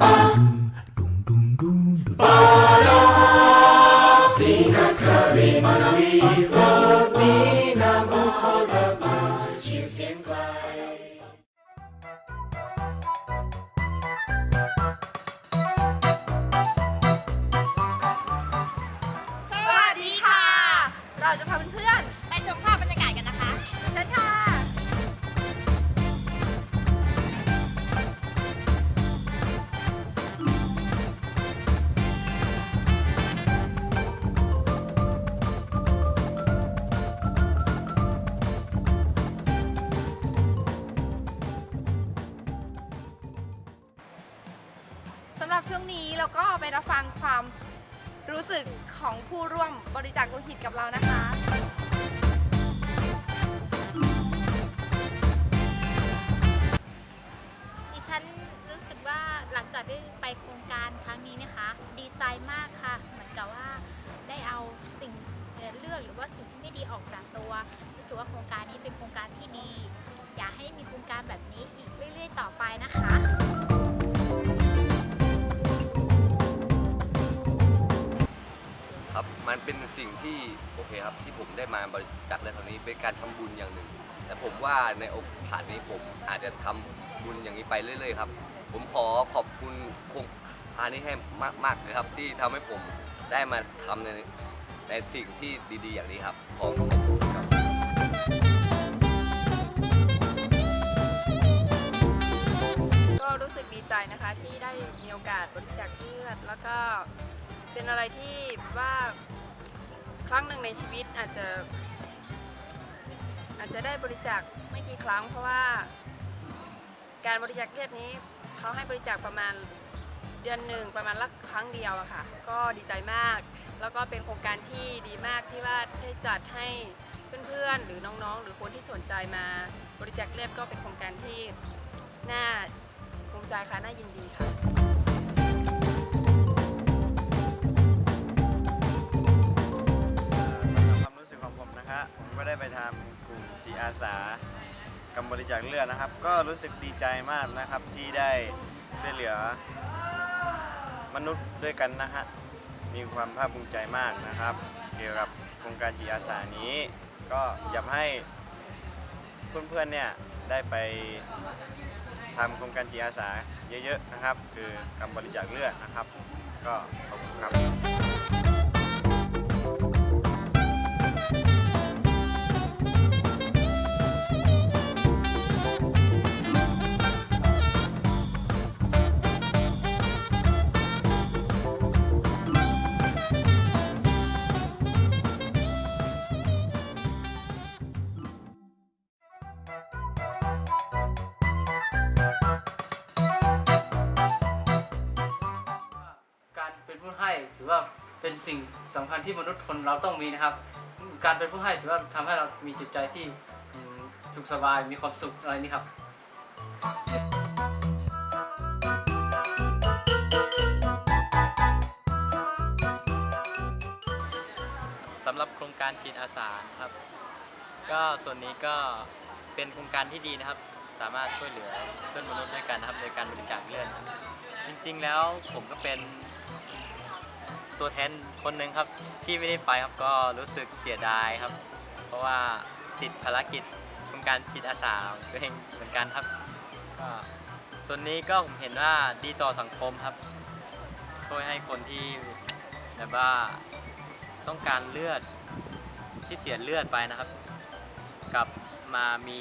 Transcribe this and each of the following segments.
ส สำหรับช่วงนี้เราก็ไปรับฟังความรู้สึกของผู้ร่วมบริจาคโลหิตกับเรานะคะ ดิฉันรู้สึกว่าหลังจากได้ไปโครงการครั้งนี้นะคะ ดีใจมากค่ะ เหมือนกับว่าได้เอาสิ่งเลือดหรือว่าสิ่งที่ไม่ดีออกจากตัวรู้สึกว่าโครงการนี้เป็นโครงการที่ดี อยากให้มีโครงการแบบนี้อีกเรื่อยๆ ต่อไปนะคะ มันเป็นสิ่งที่โอเคครับที่ผมได้มาบริจาคเลือดครั้งนี้เป็นการทำบุญอย่างหนึ่ง แต่ผมว่าในโอกาสนี้ผมอาจจะทำบุญอย่างนี้ไปเรื่อยๆครับ ผมขอขอบคุณโครงการนี้ให้มากๆเลยครับ ที่ทำให้ผมได้มาทำในในสิ่งที่ดีๆ อย่างนี้ครับขอบคุณครับ ก็รู้สึกดีใจนะคะที่ได้มีโอกาสบริจาคเลือดแล้วก็ เป็นอะไรที่ว่าครั้งหนึ่งในชีวิตอาจจะ อาจจะได้บริจาคไม่กี่ครั้ง เพราะว่า การบริจาคเลือดนี้เขาให้บริจาคประมาณเดือนหนึ่งประมาณละครั้งเดียวอะค่ะ ก็ดีใจมาก แล้วก็เป็นโครงการที่ดีมากที่ว่าได้จัดให้เพื่อนๆ หรือน้องๆ หรือคนที่สนใจมาบริจาคเลือดก็เป็นโครงการที่น่าภูมิใจค่ะน่ายินดีค่ะ ได้ไปทำกลุ่มจิตอาสากับริจาคเลือดนะครับ ก็รู้สึกดีใจมากนะครับที่ได้ช่วยเหลือมนุษย์ด้วยกันนะฮะมีความภาคภูมิใจมากนะครับ เกี่ยวกับโครงการจิตอาสานี้ ก็อยากให้เพื่อนๆเนี่ยได้ไปทำโครงการจิตอาสาเยอะๆนะครับ คือการบริจาคเลือดนะครับ ก็ขอบคุณครับ ให้ ถือว่าเป็นสิ่งสำคัญที่มนุษย์คนเราต้องมีนะครับ การเป็นผู้ให้ถือว่าทำให้เรามีจิตใจที่สุขสบายมีความสุขอะไรนี่ครับสำหรับโครงการจิตอาสาครับ ก็ส่วนนี้ก็เป็นโครงการที่ดีนะครับ สามารถช่วยเหลือเพื่อนมนุษย์ด้วยกันนะครับโดยการบริจาคเลือดจริง ๆ แล้วผมก็เป็น ตัวแทนคนหนึ่งครับที่ไม่ได้ไปครับก็รู้สึกเสียดายครับ เพราะว่าติดภารกิจโครงการจิตอาสาตัวเองเหมือนกันครับก็ส่วนนี้ก็ผมเห็นว่าดีต่อสังคมครับ ช่วยให้คนที่แบบว่าต้องการเลือดที่เสียเลือดไปนะครับ กลับมามี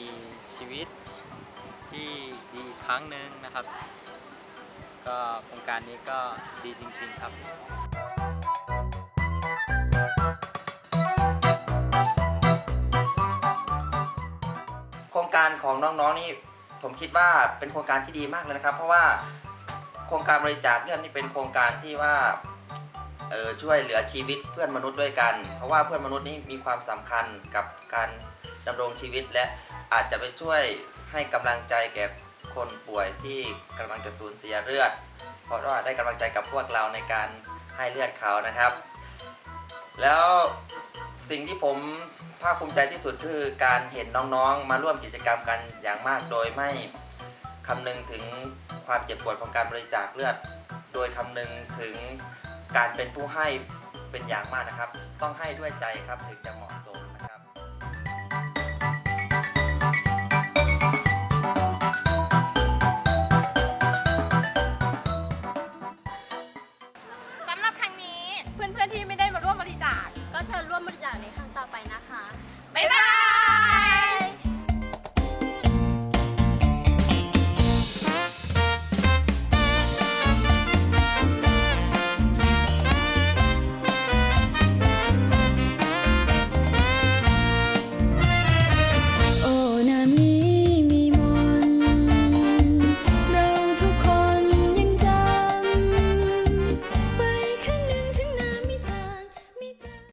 ชีวิตที่ดีครั้งหนึ่งนะครับ ก็โครงการนี้ก็ดีจริง ๆ ครับ ครงการของน้องๆนี่ผมคิดว่าเป็นโครงการที่ดีมากเลยนะครับ เพราะว่าโครงการบริจาคเลือดนี่เป็นโครงการที่ว่าเออช่วยเหลือชีวิตเพื่อนมนุษย์ด้วยกัน เพราะว่าเพื่อนมนุษย์นี่มีความสำคัญกับการดำรงชีวิต และอาจจะไปช่วยให้กำลังใจแก่คนป่วยที่กำลังจะสูญเสียเลือด เพราะว่าได้กำลังใจกับพวกเราในการให้เลือดเขานะครับ แล้ว สิ่งที่ผมภาคภูมิใจที่สุดคือการเห็นน้องๆ มาร่วมกิจกรรมกันอย่างมาก โดยไม่คำนึงถึงความเจ็บปวดของการบริจาคเลือด โดยคำนึงถึงการเป็นผู้ให้เป็นอย่างมากนะครับ ต้องให้ด้วยใจครับถึงจะเหมาะสม